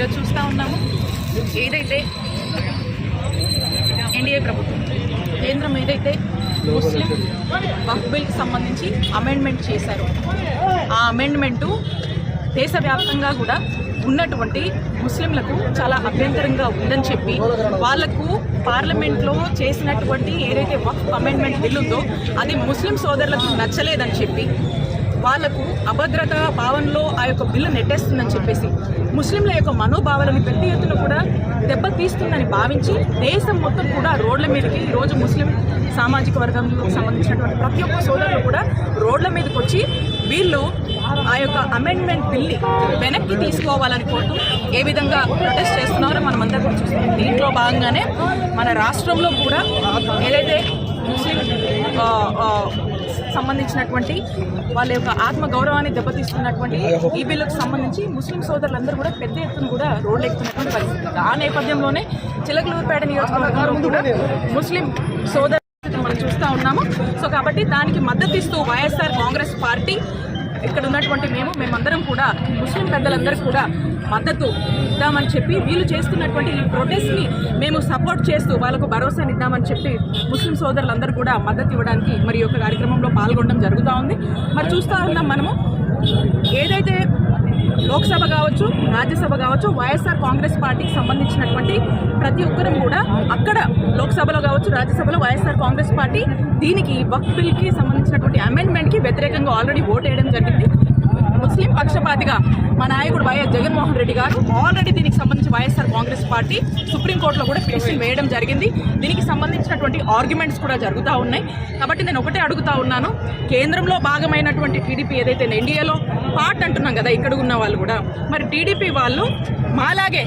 ఈరోజు చూస్తూ ఉన్నాము. ఏదైతే ఎన్డీఏ ప్రభుత్వం కేంద్రం ఏదైతే ముస్లిం వక్ బిల్కి సంబంధించి అమెండ్మెంట్ చేశారు ఆ అమెండ్మెంటు దేశవ్యాప్తంగా కూడా ఉన్నటువంటి ముస్లింలకు చాలా అభ్యంతరంగా ఉందని చెప్పి వాళ్ళకు పార్లమెంట్లో చేసినటువంటి ఏదైతే వక్ అమెండ్మెంట్ బిల్ ఉందో అది ముస్లిం సోదరులకు నచ్చలేదని చెప్పి వాళ్ళకు అభద్రత భావనలో ఆ యొక్క బిల్లు నెట్టేస్తుందని చెప్పేసి ముస్లింల యొక్క మనోభావాలను పెద్ద ఎత్తున కూడా దెబ్బతీస్తుందని భావించి దేశం మొత్తం కూడా రోడ్ల మీదకి ఈరోజు ముస్లిం సామాజిక వర్గంలో సంబంధించినటువంటి ప్రతి ఒక్క సోదరులు కూడా రోడ్ల మీదకి వచ్చి వీళ్ళు ఆ యొక్క అమెండ్మెంట్ బిల్ని వెనక్కి తీసుకోవాలని కోరుతూ ఏ విధంగా ప్రొటెస్ట్ చేస్తున్నారో మనం అందరం చూస్తున్నాం. దీంట్లో భాగంగానే మన రాష్ట్రంలో కూడా ఏదైతే ముస్లిం సంబంధించినటువంటి వాళ్ళ యొక్క ఆత్మ గౌరవాన్ని దెబ్బతీస్తున్నటువంటి ఈ బిల్లుకు సంబంధించి ముస్లిం సోదరులందరూ కూడా పెద్ద ఎత్తున కూడా రోడ్లు ఎక్కుతున్నటువంటి పరిస్థితి. ఆ నేపథ్యంలోనే చిలకలూరుపేట నియోజకవర్గంలో కూడా ముస్లిం సోదరు మనం చూస్తూ ఉన్నాము సో కాబట్టి దానికి మద్దతు ఇస్తూ వైఎస్ఆర్ కాంగ్రెస్ పార్టీ ఇక్కడ ఉన్నటువంటి మేము మేమందరం కూడా ముస్లిం పెద్దలందరూ కూడా మద్దతు ఇద్దామని చెప్పి వీళ్ళు చేస్తున్నటువంటి ఈ ప్రొటెస్ట్ని మేము సపోర్ట్ చేస్తూ వాళ్ళకు భరోసాని ఇద్దామని చెప్పి ముస్లిం సోదరులందరూ కూడా మద్దతు ఇవ్వడానికి మరి యొక్క కార్యక్రమంలో పాల్గొనడం జరుగుతూ ఉంది. మరి చూస్తూ ఉన్నాం మనము ఏదైతే లోక్సభ కావచ్చు రాజ్యసభ కావచ్చు వైఎస్ఆర్ కాంగ్రెస్ పార్టీకి చేసినటువంటి ప్రతి ఒక్కరం కూడా అక్కడ లోక్సభలో కావచ్చు రాజ్యసభలో వైఎస్ఆర్ కాంగ్రెస్ పార్టీ దీనికి వక్ బిల్కి సంబంధించినటువంటి అమెండ్మెంట్కి వ్యతిరేకంగా ఆల్రెడీ ఓట్ వేయడం జరిగింది. ముస్లిం పక్షపాతిగా మా నాయకుడు వైఎస్ జగన్మోహన్ రెడ్డి గారు ఆల్రెడీ దీనికి సంబంధించి వైఎస్ఆర్ కాంగ్రెస్ పార్టీ సుప్రీంకోర్టులో కూడా పిటిషన్ వేయడం జరిగింది. దీనికి సంబంధించినటువంటి ఆర్గ్యుమెంట్స్ కూడా జరుగుతూ ఉన్నాయి. కాబట్టి నేను ఒకటే అడుగుతా ఉన్నాను. కేంద్రంలో భాగమైనటువంటి టీడీపీ ఏదైతే ఎన్డీఏలో పార్ట్ అంటున్నాం కదా ఇక్కడ ఉన్న వాళ్ళు కూడా. మరి టీడీపీ వాళ్ళు మాలాగే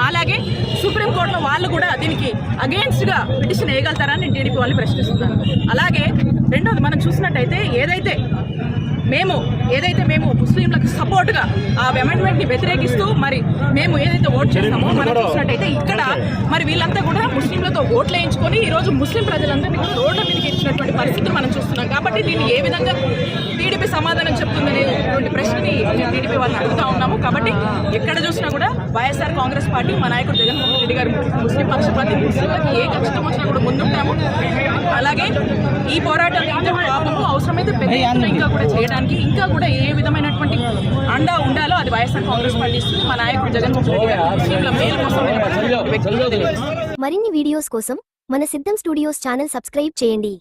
మాలాగే సుప్రీంకోర్టులో వాళ్ళు కూడా దీనికి అగేన్స్ట్గా పిటిషన్ వేయగలుగుతారని టీడీపీ వాళ్ళని ప్రశ్నిస్తున్నారు అలాగే రెండోది మనం చూసినట్టయితే ఏదైతే మేము ఏదైతే మేము ముస్లింలకు సపోర్ట్గా ఆ అమెండ్మెంట్ని వ్యతిరేకిస్తూ మరి మేము ఏదైతే ఓట్ చేస్తామో మనం చూసినట్టయితే ఇక్కడ మరి వీళ్ళంతా కూడా ముస్లింలతో ఓట్లు వేయించుకొని ఈరోజు ముస్లిం ప్రజలందరినీ కూడా రోడ్ల మీదకి ఇచ్చినటువంటి పరిస్థితులు మనం చూస్తున్నాం. కాబట్టి దీన్ని ఏ విధంగా టీడీపీ సమాధానం ప్రశ్నని టీడీపీ వాళ్ళని అడుగుతా ఉన్నాము. కాబట్టి ఎక్కడ చూసినా కూడా వైఎస్ఆర్ కాంగ్రెస్ పార్టీ మా నాయకుడు జగన్మోహన్ రెడ్డి గారు ముస్లిం పక్షపాతి ముస్లింలకు ఏ కష్టం వచ్చినా కూడా ముందుంటాము. అలాగే ఈ పోరాటం ఇంకా పాపము అవసరమైతే పెద్ద ఇంకా కూడా చేయడానికి ఇంకా కూడా ఏ విధమైనటువంటి అండా ఉండాలో అది వైఎస్ఆర్ కాంగ్రెస్ పార్టీ ఇస్తుంది. మా నాయకుడు జగన్మోహన్ రెడ్డి గారు ముస్లింల మేలు కోసం మరిన్ని వీడియోస్ కోసం మన సిద్ధం స్టూడియోస్ ఛానల్ సబ్స్క్రైబ్ చేయండి.